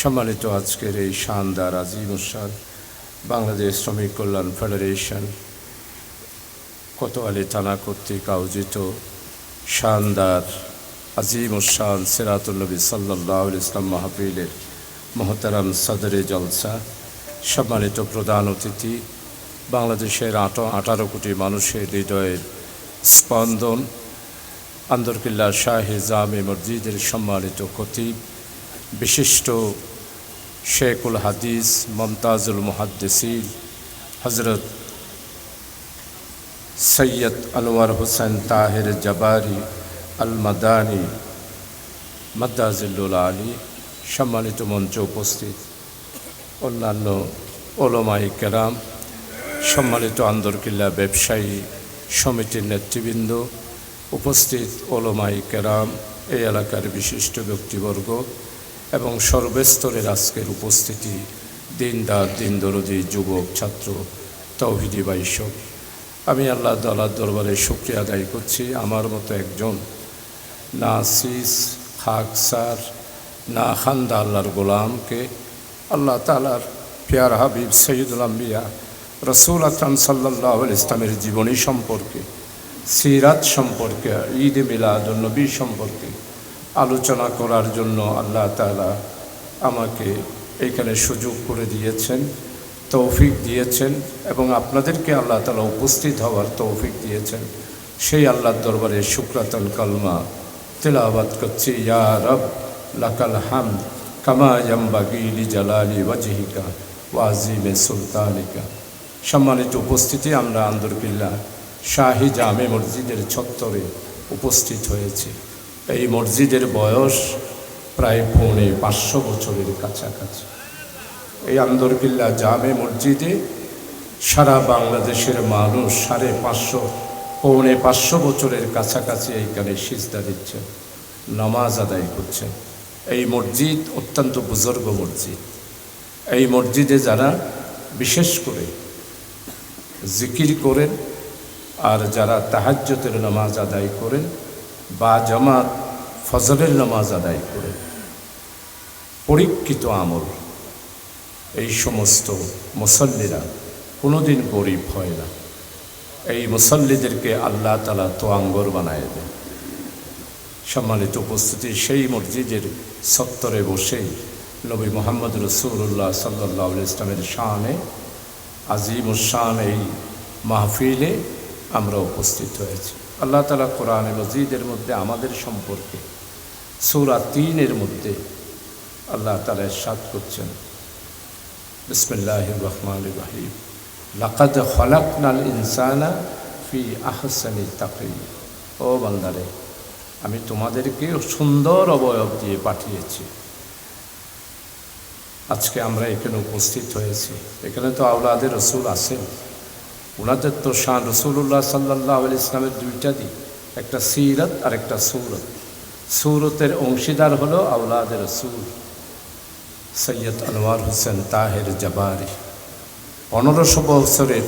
সম্মানিত আজকের এই শানদার আজিম উসাদ, বাংলাদেশ শ্রমিক কল্যাণ ফেডারেশন, কোতোয়ালি থানা কর্তৃক আয়োজিত শানদার আজিম উসান সিরাতুল্নবী সাল্লাহ ইসলাম মাহফিলের মহতারাম সদরে জলসা, সম্মানিত প্রধান অতিথি, বাংলাদেশের আট, আঠারো কোটি মানুষের হৃদয়ের স্পন্দন, আন্দরকিল্লা শাহে জামে মসজিদের সম্মানিত খতিব বিশিষ্ট শেখুল হাদিস, মমতাজুল মুহাদ্দিসিন হজরত সৈয়দ আনোয়ার হোসেন তাহের জবারি আল মাদানি আলী, সম্মানিত মঞ্চে উপস্থিত অন্যান্য ওলমাই কেরাম, সম্মানিত আন্দরকিল্লা ব্যবসায়ী সমিতির নেতৃবৃন্দ, উপস্থিত ওলমাই কেরাম, এই এলাকার বিশিষ্ট ব্যক্তিবর্গ এবং সর্বস্তরের আজকের উপস্থিতি দিনদার দিনদরদি যুবক, ছাত্র, তৌহিদি বাইশক আমি আল্লাহ তাল্লাহ দরবারে শুক্রিয়া আদায় করছি। আমার মতো একজন না সিস খাকসার না খান্দা আল্লাহর গোলামকে আল্লাহ তালার পিয়ার হাবিব সৈয়দুল আম্বিয়া, রসুল আকরাম সাল্লাহ ইসলামের জীবনী সম্পর্কে, সিরাত সম্পর্কে, ঈদ মিলাদ নবী সম্পর্কে আলোচনা করার জন্য আল্লাহ তালা আমাকে এইখানে সুযোগ করে দিয়েছেন, তৌফিক দিয়েছেন এবং আপনাদেরকে আল্লাহ তালা উপস্থিত হওয়ার তৌফিক দিয়েছেন। সেই আল্লাহর দরবারে শুক্রাতন কালমা তেলাবাদ করছি। ইয়া রব, লাকাল হাম কামা ইয়াম্বাগি লি জালালি ওয়াজহিকা ওয়াজিমে সুলতানিকা। সম্মানিত উপস্থিতি, আমরা আন্দরকিল্লা শাহি জামে মসজিদের ছত্তরে উপস্থিত হয়েছি। এই মসজিদের বয়স প্রায় পৌনে পাঁচশো বছরের কাছাকাছি। এই আন্দরকিল্লা জামে মসজিদে সারা বাংলাদেশের মানুষ সাড়ে পাঁচশো, পৌনে পাঁচশো বছরের কাছাকাছি এইখানে সিজদা দিচ্ছেন, নামাজ আদায় করছেন। এই মসজিদ অত্যন্ত বুজুর্গ মসজিদ। এই মসজিদে যারা বিশেষ করে জিকির করেন আর যারা তাহাজ্যতের নামাজ আদায় করেন বা জামাত ফজরের নামাজ আদায় করে। পরীক্ষিত আমল। এই সমস্ত মুসল্লিরা কোনোদিন গরিব হয় না। এই মুসল্লিদেরকে আল্লাহ তালা তোয়াঙ্গর বানায় দেয় সম্মানিত উপস্থিতি, সেই মসজিদের সত্তরে বসেই নবী মোহাম্মদ রসুল্লাহ সাল্লাহ ইসলামের শানে আজিম শান এই মাহফিলে আমরা উপস্থিত হয়েছি। আল্লাহ তালা কোরআন মসজিদের মধ্যে আমাদের সম্পর্কে, সৌরা তিনের মধ্যে আল্লাহ তালা সাত করছেন। বিসমুল্লাহ রহমান রাহিম। ইনসানা ফি আহসানি তাকি ও বান্দারে, আমি তোমাদেরকে সুন্দর অবয়ব দিয়ে পাঠিয়েছি। আজকে আমরা এখানে উপস্থিত হয়েছি। এখানে তো আওলাদের রসুল আছেন। ওনাদের তো শান রসুল্লাহ সাল্লাহ আল ইসলামের দুইটা দিক, একটা সিরত আর একটা সৌরত। সৌরতের অংশীদার হলো আওলাদের রসুল সৈয়দ আনোয়ার হোসেন তাহের জবারি, পনেরোশো বছরের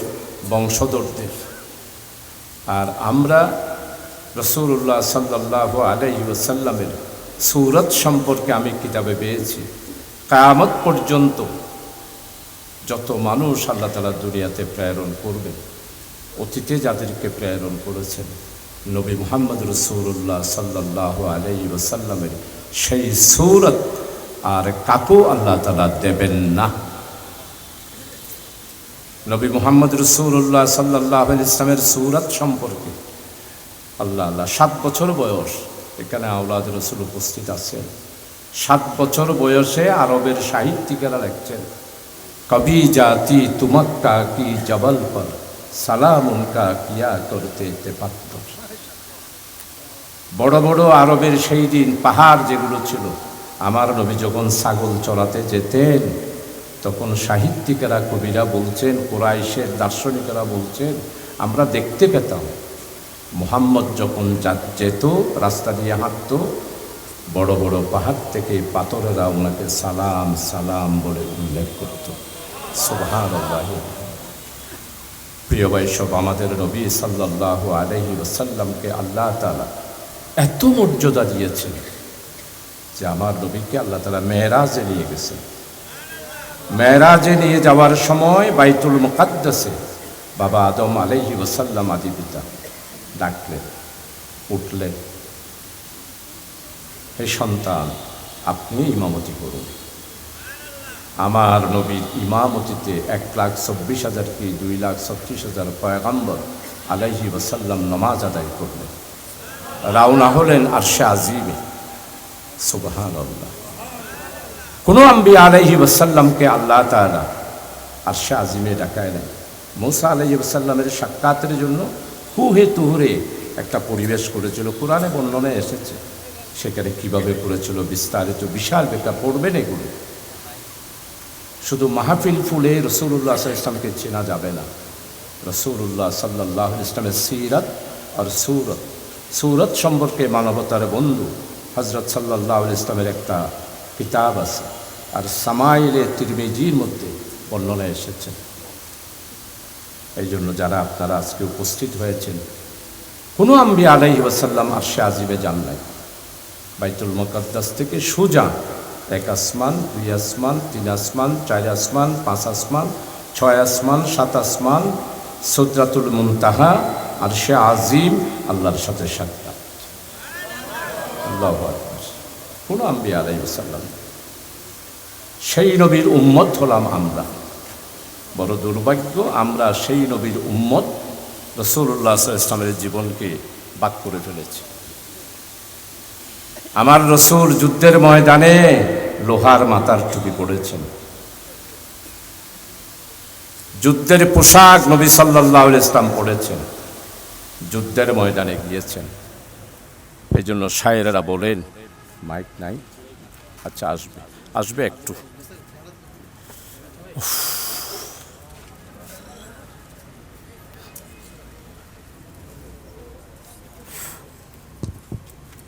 বংশধরদের। আর আমরা রসুল্লাহ সাল্লাহ আলাই ওসাল্লামের সৌরত সম্পর্কে আমি কিতাবে পেয়েছি। কায়ামত পর্যন্ত যত মানুষ আল্লাহ তালা দুনিয়াতে প্রেরণ করবে, অতীতে যাদেরকে প্রেরণ করেছেন, নবী মোহাম্মদ রসুল্লাহ সাল্লাহ আলাই ওসাল্লামের সেই সৌরত আর কাকু আল্লাহ তালা দেবেন না। নবী মোহাম্মদ রসুল্লাহ সাল্লাহ ইসলামের সৌরত সম্পর্কে আল্লাহ আল্লাহ সাত বছর বয়স, এখানে আওলাদ রসুল উপস্থিত আছেন, সাত বছর বয়সে আরবের সাহিত্যিকেরা লিখছেন কবি জাতি তুমক্কা কি জবল পর, সালাম উনকা কিয়া করতে পাত্র। বড় বড় আরবের সেই দিন পাহাড় যেগুলো ছিল, আমার নবী যখন ছাগল চড়াতে যেতেন, তখন সাহিত্যিকেরা, কবিরা বলছেন, কোরাইশের দার্শনিকেরা বলছেন, আমরা দেখতে পেতাম। মোহাম্মদ যখন যেত, রাস্তা দিয়ে হাঁটত, বড় বড় পাহাড় থেকে পাথরেরা ওনাকে সালাম সালাম বলে উল্লেখ করত। প্রিয় বৈশব আমাদের নবী সাল্লাহ আলহি ওসাল্লামকে আল্লাহ তালা এত মর্যাদা দিয়েছেন যে আমার নবীকে আল্লাহ তালা মেয়েরাজে নিয়ে গেছেন। মেয়েরাজে নিয়ে যাওয়ার সময় বাইতুল মুকাদ্দাসে বাবা আদম আলাইহি ওসাল্লাম আদি পিতা ডাকলেন, উঠলেন, হে সন্তান, আপনি ইমামতি করুন। আমার নবীর ইমামতিতে এক লাখ চব্বিশ হাজার কি দুই লাখ ছত্রিশ হাজার পয়গাম্বর আলাইহি ওসাল্লাম নমাজ আদায় করলেন। রাউনা হলেন আরশে আজিমে। সুবহান কোনো আম্বি আলাইহি ওসাল্লামকে আল্লাহ তালা আরশে আজিমে ডাকায় নেন মৌসা আলাইহি ওসাল্লামের সাক্ষাতের জন্য হু হে তুহুরে একটা পরিবেশ করেছিল, কোরআনে বর্ণনায় এসেছে। সেখানে কীভাবে করেছিল বিস্তারিত, বিশাল বেকা পড়বেন এগুলো। শুধু মাহফিল ফুলে রসুল্লাহ ইসলামকে চেনা যাবে না। রসুল্লাহ সাল্লাহ ইসলামের সিরাত আর সুরত। সুরত সম্পর্কে মানবতার বন্ধু হজরত সাল্লাহ ইসলামের একটা কিতাব আছে আর সামাইলে তিরমিজির মধ্যে বর্ণনা এসেছে। এই জন্য যারা আপনারা আজকে উপস্থিত হয়েছেন, কোনো আম্বি আলাইহি ওয়াসাল্লাম আরশে আজিবে যান নাই। বাইতুল মুকাদ্দাস থেকে সোজা এক আসমান, দুই আসমান, তিন আসমান, চার আসমান, পাঁচ আসমান, ছয় আসমান, সাত আসমান, সদরাতুল মুনতাহা আর সে আজিম, আল্লাহর সাথে সাক্ষাৎ। আল্লাহ কোন আম্বি আলাই সাল্লাম সেই নবীর উম্মত হলাম আমরা। বড় দুর্ভাগ্য, আমরা সেই নবীর উম্মত রসুল্লাহ ইসলামের জীবনকে বাক করে ফেলেছি। আমার রসুল যুদ্ধের ময়দানে লোহার মাথার টুপি পড়েছেন যুদ্ধের পোশাক নবী সাল্লাহ ইসলাম পড়েছেন যুদ্ধের ময়দানে গিয়েছেন। এই জন্য শায়েরা বলেন, মাইক নাই। আচ্ছা আসবে। আসবে একটু।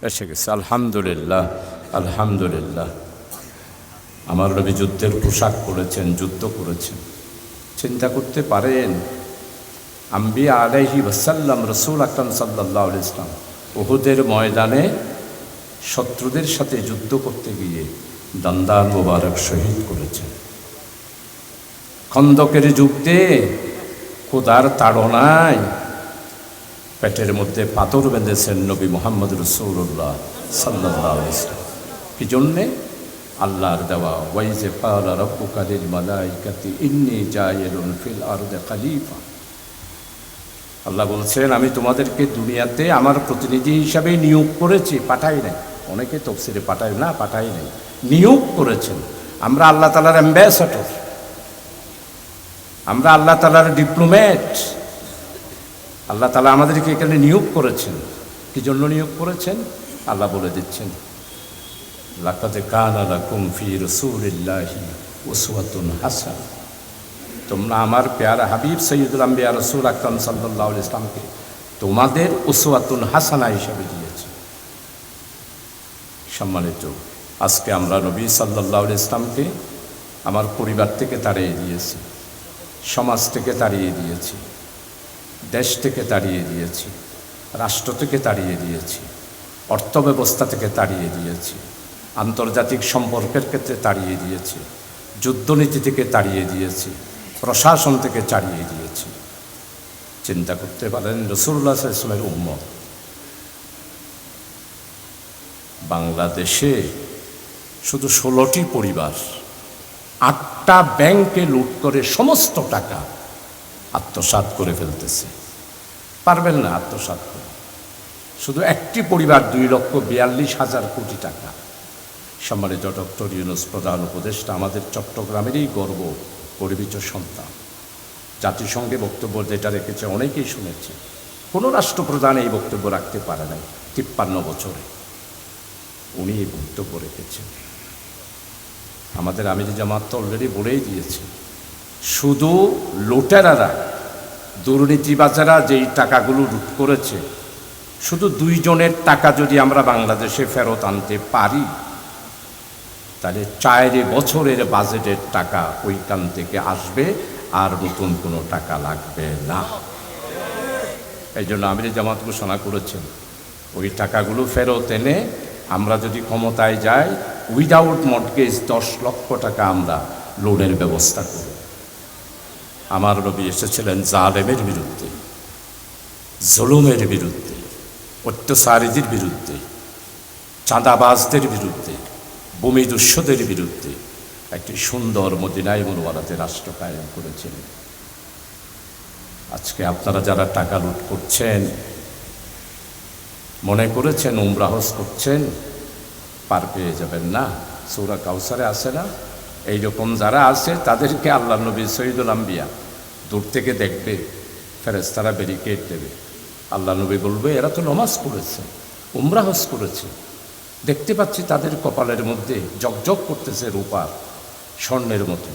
এসে গেছে, আলহামদুলিল্লাহ আলহামদুলিল্লাহ। আমার রবি যুদ্ধের পোশাক পরেছেন, যুদ্ধ করেছেন। চিন্তা করতে পারেন, আম্বিয়া আলাইহি ওসাল্লাম রসুল আকরাম সাল্লাহ ইসলাম ওহুদের ময়দানে শত্রুদের সাথে যুদ্ধ করতে গিয়ে দান্দার মোবারক শহীদ করেছেন। খন্দকের যুদ্ধে খোদার তাড়নায় পেটের মধ্যে পাথর বেঁধেছেন নবী মোহাম্মদ রসুল্লাহ সাল্লাহ ইসলাম কি জন্যে? আল্লাহর দেওয়া ওয়াইজে পালা রব্বু কালিল মালাইকাতি ইন্নি জায়েলুন ফিল আরদে খালিফা। আল্লাহ বলছেন, আমি তোমাদেরকে দুনিয়াতে আমার প্রতিনিধি হিসাবে নিয়োগ করেছি, পাঠাই নাই। অনেকে তফসিরে পাঠাই না, পাঠাই নাই। নিয়োগ করেছেন। আমরা আল্লাহ তালার অ্যাম্বাসাডর আমরা আল্লাহ তালার ডিপ্লোম্যাট আল্লাহ তালা আমাদেরকে এখানে নিয়োগ করেছেন। কি জন্য নিয়োগ করেছেন? আল্লাহ বলে দিচ্ছেন লাকাতে কানা লাকুম ফি রসুলিল্লাহি উসওয়াতুন হাসান। তোমরা আমার পেয়ারা হাবিব সৈয়দুল আম্বিয়া রসুল আকরম সাল্লাহ ইসলামকে তোমাদের উসওয়াতুন হাসানা হিসাবে দিয়েছে। সম্মানিত, আজকে আমরা নবী সাল্লাহ ইসলামকে আমার পরিবার থেকে তাড়িয়ে দিয়েছি, সমাজ থেকে তাড়িয়ে দিয়েছি। দেশ থেকে তাড়িয়ে দিয়েছি, রাষ্ট্র থেকে তাড়িয়ে দিয়েছি, অর্থব্যবস্থা থেকে তাড়িয়ে দিয়েছি, আন্তর্জাতিক সম্পর্কের ক্ষেত্রে তাড়িয়ে দিয়েছি, যুদ্ধনীতি থেকে তাড়িয়ে দিয়েছি, প্রশাসন থেকে তাড়িয়ে দিয়েছি। চিন্তা করতে পারেন রসুল্লাহ ইসলামের উম্মত। বাংলাদেশে শুধু ষোলোটি পরিবার, আটটা ব্যাংকে লুট করে সমস্ত টাকা আত্মসাৎ করে ফেলতেছে। পারবেন না আত্মসাৎ করে। শুধু একটি পরিবার, দুই লক্ষ বিয়াল্লিশ হাজার কোটি টাকা। সম্মানিত ডক্টর ইউনুস, প্রধান উপদেষ্টা, আমাদের চট্টগ্রামেরই গর্ব, গরিবিত সন্তান। জাতিসংঘে বক্তব্য যেটা রেখেছে অনেকেই শুনেছে। কোনো রাষ্ট্রপ্রধান এই বক্তব্য রাখতে পারে নাই, তিপ্পান্ন বছরে। উনি এই বক্তব্য রেখেছেন। আমাদের আমির জামাত তো অলরেডি বলেই দিয়েছে। শুধু লুটেরারা দুর্নীতিবাজারা যেই টাকাগুলো লুট করেছে, শুধু দুইজনের টাকা যদি আমরা বাংলাদেশে ফেরত আনতে পারি, তাহলে চারে বছরের বাজেটের টাকা ওইখান থেকে আসবে আর নতুন কোনো টাকা লাগবে না। এই জন্য আমির জামাত ঘোষণা করেছেন, ওই টাকাগুলো ফেরত এনে আমরা যদি ক্ষমতায় যাই উইদাউট মর্টগেজ দশ লক্ষ টাকা আমরা লোনের ব্যবস্থা করি আমার নবী এসেছিলেন জালেমের বিরুদ্ধে, জুলুমের বিরুদ্ধে, অত্যাচারীদের বিরুদ্ধে, চাঁদাবাজদের বিরুদ্ধে, ভূমি দুঃস্যদের বিরুদ্ধে একটি সুন্দর মদিনায় মনোয়ারাতে রাষ্ট্র কায়েম করেছিলেন। আজকে আপনারা যারা টাকা লুট করছেন, মনে করেছেন উমরাহস করছেন, পার পেয়ে যাবেন না? সৌরা কাউসারে আসে না? এইরকম যারা আছে, তাদেরকে আল্লাহ নবী সঈদুল আম্বিয়া দূর থেকে দেখবে ফেরেস্তারা ব্যারিকেড দেবে। আল্লাহ নবী বলবে, এরা তো নমাজ পড়েছে উমরাহস করেছে। দেখতে পাচ্ছি তাদের কপালের মধ্যে জকজক করতেছে রূপার স্বর্ণের মতো।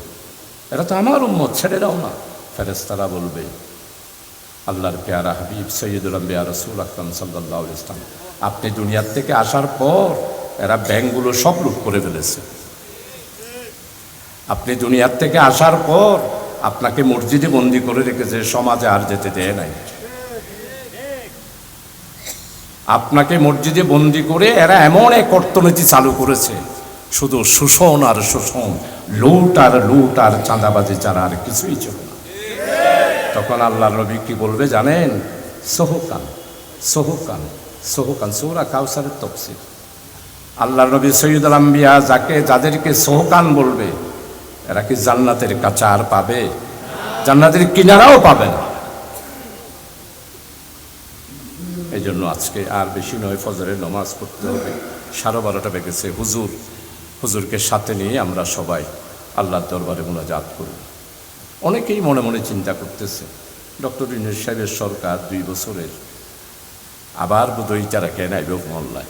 এরা তো আমার উম্মত, ছেড়ে দাও না। ফেরেস্তারা বলবে, আল্লাহর পেয়ারা হাবিব সৈয়দুল আম্বিয়া রসুল আকরম সাল্লাহ ইসলাম আপনি দুনিয়ার থেকে আসার পর এরা ব্যাংকগুলো সব লুট করে ফেলেছে। আপনি দুনিয়ার থেকে আসার পর আপনাকে মসজিদে বন্দি করে রেখেছে, সমাজে আর যেতে দেয় নাই। আপনাকে মসজিদে বন্দি করে এরা এমন এক অর্থনীতি চালু করেছে, শুধু শোষণ আর শোষণ, লুট আর লুট আর চাঁদাবাজি ছাড়া আর কিছুই ছিল না। তখন আল্লাহ নবী কি বলবে জানেন? সোহকান সোহকান সোহকান, সৌরা কাউসারের তফসিল। আল্লাহ নবী সৈয়দ আলম্বিয়া যাকে, যাদেরকে সোহকান বলবে এরা কি জান্নাতের কাছে আর পাবে? জান্নাতের কিনারাও পাবে না। এই জন্য আজকে আর বেশি নয়, ফজরের নমাজ পড়তে হবে। সাড়ে বারোটা বেগেছে হুজুর, হুজুরকে সাথে নিয়ে আমরা সবাই আল্লাহর দরবারে মোনাজাত করব। অনেকেই মনে মনে চিন্তা করতেছে, ডক্টর ইউনুস সাহেবের সরকার দুই বছরের, আবার বোধহয় তারা কেন আইব মহল্লায়।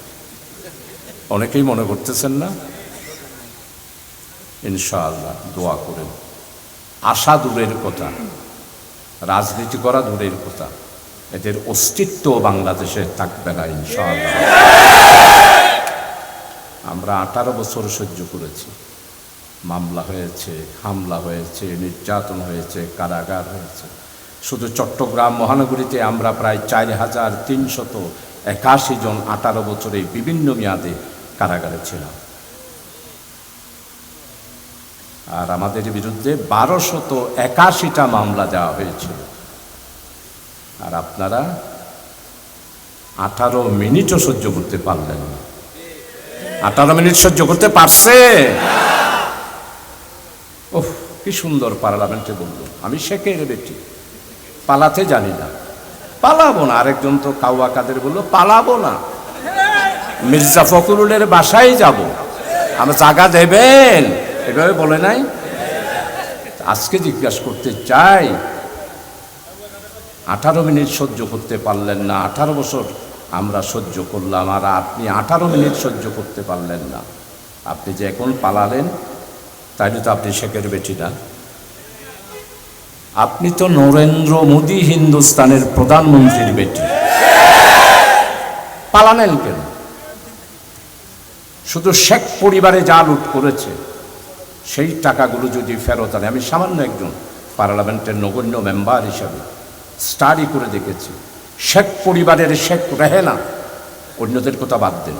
অনেকেই মনে করতেছেন না ইনশাআল্লাহ, দোয়া করেন। আশা দূরের কথা, রাজনীতি করা দূরের কথা, এদের অস্তিত্ব বাংলাদেশে থাকবে না ইনশাআল্লাহ। আমরা আঠারো বছর সহ্য করেছি। মামলা হয়েছে, হামলা হয়েছে, নির্যাতন হয়েছে, কারাগার হয়েছে। শুধু চট্টগ্রাম মহানগরীতে আমরা প্রায় চার হাজার তিনশত একাশি জন আঠারো বছরে বিভিন্ন মেয়াদে কারাগারে ছিলাম। আর আমাদের বিরুদ্ধে বারোশত একাশিটা মামলা দেওয়া হয়েছিল আর আপনারা আঠারো মিনিটও সহ্য করতে পারলেন না। আঠারো মিনিট সহ্য করতে পারছে? ওহ কি সুন্দর পার্লামেন্টে বলল। আমি শেখের বেটি পালাতে জানি না। পালাবো না। আরেকজন তো কাউয়া কাদের বলল, পালাবো না। মির্জা ফখরুলের বাসায় যাব। আমরা জায়গা দেবেন। এভাবে বলে নাই? আজকে জিজ্ঞাসা করতে চাই, আঠারো মিনিট সহ্য করতে পারলেন না, আঠারো বছর আমরা সহ্য করলাম আর আপনি আঠারো মিনিট সহ্য করতে পারলেন না। আপনি যে এখন পালালেন, তাইলে তো আপনি শেখের বেটি না। আপনি তো নরেন্দ্র মোদী হিন্দুস্তানের প্রধানমন্ত্রীর বেটি। পালানেন কেন? শুধু শেখ পরিবারে যা লুট করেছে সেই টাকাগুলো যদি ফেরত আনে, আমি সামান্য একজন পার্লামেন্টের নগণ্য মেম্বার হিসাবে স্টাডি করে দেখেছি। শেখ পরিবারের শেখ রেহেনা, অন্যদের কথা বাদ দেন।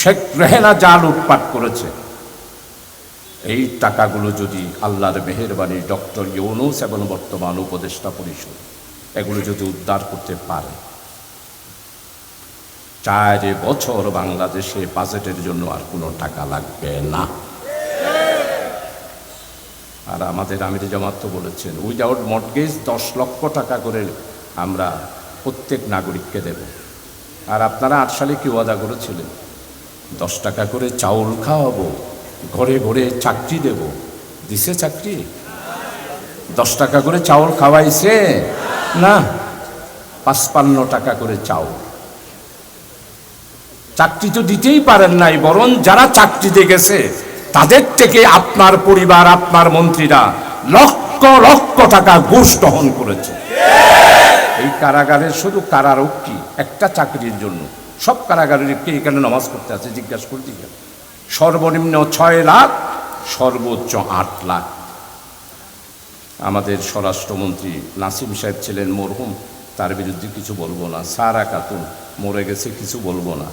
শেখ রেহেনা যা লুটপাট করেছে, এই টাকাগুলো যদি আল্লাহর মেহেরবানি ডক্টর ইউনুস এবং বর্তমান উপদেষ্টা পরিষদ এগুলো যদি উদ্ধার করতে পারে। চার বছর বাংলাদেশে বাজেটের জন্য আর কোনো টাকা লাগবে না। আর আমাদের আমির জামাত তো বলেছেন উইদাউট মর্টগেজ দশ লক্ষ টাকা করে আমরা প্রত্যেক নাগরিককে দেব। আর আপনারা আট সালে কি ওয়াদা করেছিলেন? দশ টাকা করে চাউল খাওয়াবো, ঘরে ঘরে চাকরি দেব। দিছে চাকরি? দশ টাকা করে চাউল খাওয়াইছে? না, পাঁচপান্ন টাকা করে চাউল। চাকরি তো দিতেই পারেন নাই, বরং যারা চাকরিতে গেছে তাদের থেকে আপনার পরিবার, আপনার মন্ত্রীরা লক্ষ লক্ষ টাকা ঘুষ গ্রহণ করেছে। এই কারাগারের শুধু কারারক্ষী একটা চাকরির জন্য। সব কারাগারের কে এখানে নামাজ করতে আছে জিজ্ঞাসা করতে গেল। সর্বনিম্ন ছয় লাখ, সর্বোচ্চ আট লাখ। আমাদের স্বরাষ্ট্রমন্ত্রী নাসিম সাহেব ছিলেন মরহুম। তার বিরুদ্ধে কিছু বলব না। সারা কাতুন মরে গেছে, কিছু বলব না।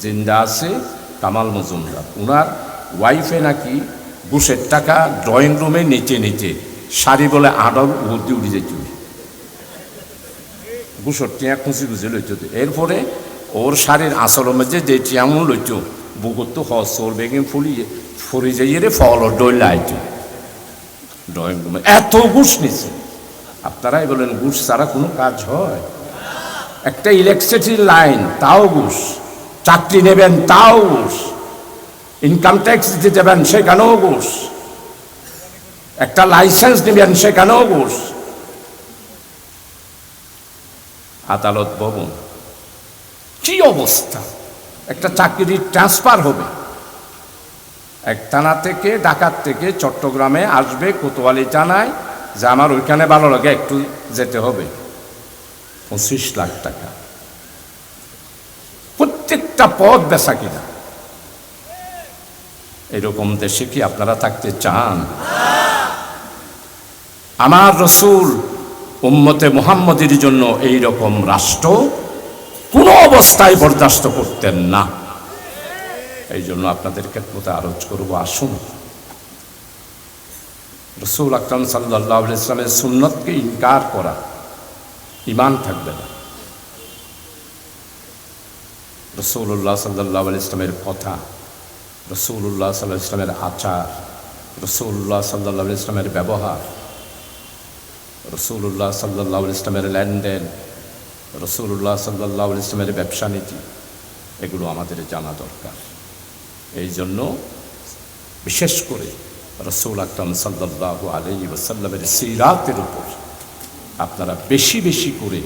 জিন্দা আছে, কামাল মজুমদার। ওনার ওয়াইফে নাকি ঘুষের টাকা ড্রয়িং রুমে নিচে নিচে। শাড়ি বলে আডল উঠে উঠে যেত ঘুষর টিয়া খুঁজি খুঁজি লইত এরপরে ওর শাড়ির আসল মধ্যে যে টিয়ামু লইত, বুকুর তো হস ওর বেগে ফুলি ফুরি যাইয়ে রে ফল ডইল আইত ড্রয়িং রুমে এত ঘুষ নিছে। আপনারাই বলেন, ঘুষ ছাড়া কোনো কাজ হয়? একটা ইলেকট্রিসিটির লাইন তাও ঘুষ। চাকরি নেবেন, তাও ঘুষ। ইনকাম ট্যাক্স দিতে দেবেন সেখানেও ঘুষ। একটা লাইসেন্স নেবেন, সেখানেও ঘুষ। আদালত ভবন। কি অবস্থা? একটা চাকরির ট্রান্সফার হবে। এক থানা থেকে ঢাকার থেকে চট্টগ্রামে আসবে, কোতোয়ালি থানায়, যে আমার ওইখানে ভালো লাগে, একটু যেতে হবে। পঁচিশ লাখ টাকা। প্রত্যেকটা পদ বেচা কিনা। এরকম দেশে কি আপনারা থাকতে চান? আমার রসুল উম্মতে মুহাম্মদের জন্য এই রকম রাষ্ট্র কোনো অবস্থায় বরদাস্ত করতেন না। এই জন্য আপনাদের ক্ষেত্রে আরোজ করব, আসুন। রসুল আকরম সাল্লাহ ইসলামের সুন্নতকে ইনকার করা ইমান থাকবে না। রসুল্লাহ সাল্লাহ ইসলামের কথা রসুল্লাহ সাল্লাহ ইসলামের আচার, রসুল্লাহ সাল্লাহ ইসলামের ব্যবহার, রসুল্লাহ সাল্লাহ ইসলামের লেনদেন, রসুল্লাহ সাল্লাহ ইসলামের ব্যবসা নীতি এগুলো আমাদের জানা দরকার। এই জন্য বিশেষ করে রসুল আকরম সাল্লাহ আলী ওসাল্লামের সিরাতের উপর আপনারা বেশি বেশি করে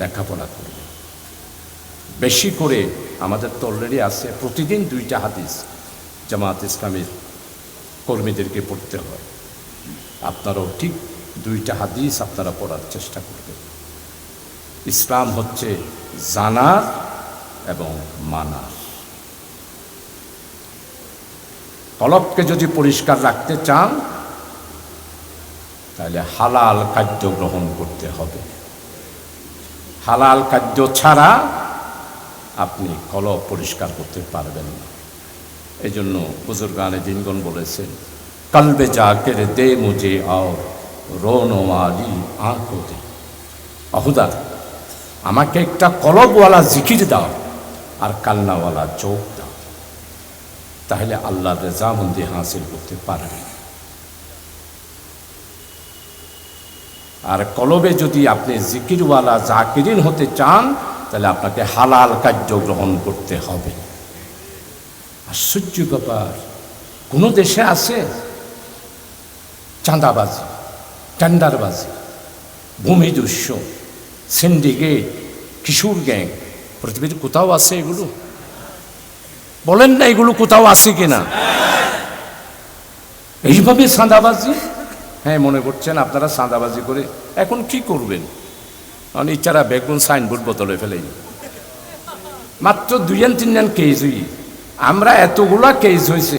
লেখাপড়া করবেন। বেশি করে আমাদের তো অলরেডি আছে প্রতিদিন দুইটা হাদিস। জামাত ইসলামের কর্মীদেরকে পড়তে হয়। আপনারাও ঠিক দুইটা হাদিস আপনারা পড়ার চেষ্টা করবেন। ইসলাম হচ্ছে জানার এবং মানার। কলবকে যদি পরিষ্কার রাখতে চান, তাহলে হালাল খাদ্য গ্রহণ করতে হবে। হালাল খাদ্য ছাড়া আপনি কলব পরিষ্কার করতে পারবেন না। এই জন্য বুজুর্গানে দিনগণ বলেছেন, কলবে জাকের দে মুজে আও রোনওয়ালি আঁকো দে। অহুদা, আমাকে একটা কলবওয়ালা জিকির দাও আর কান্নাওয়ালা চোখ দাও। তাহলে আল্লাহ রেজামন্দি হাসিল করতে পারবে। আর কলবে যদি আপনি জিকিরওয়ালা জাকিরিন হতে চান, তাহলে আপনাকে হালাল কার্য গ্রহণ করতে হবে। আশ্চর্য ব্যাপার কোনো দেশে আছে? চাঁদাবাজি, টেন্ডারবাজি, ভূমি দৃশ্য সিন্ডিকেট কিশোর গ্যাং পৃথিবীর কোথাও আছে এগুলো? বলেন না এগুলো কোথাও আছে কিনা? এইভাবে চাঁদাবাজি? হ্যাঁ মনে করছেন আপনারা চাঁদাবাজি করে এখন কি করবেন? কারণ ইচ্ছারা বেগুন সাইনবোর্ড বোতলে ফেলেই মাত্র দুইজন তিনজন কেজ আমরা এতগুলা কেস হয়েছে।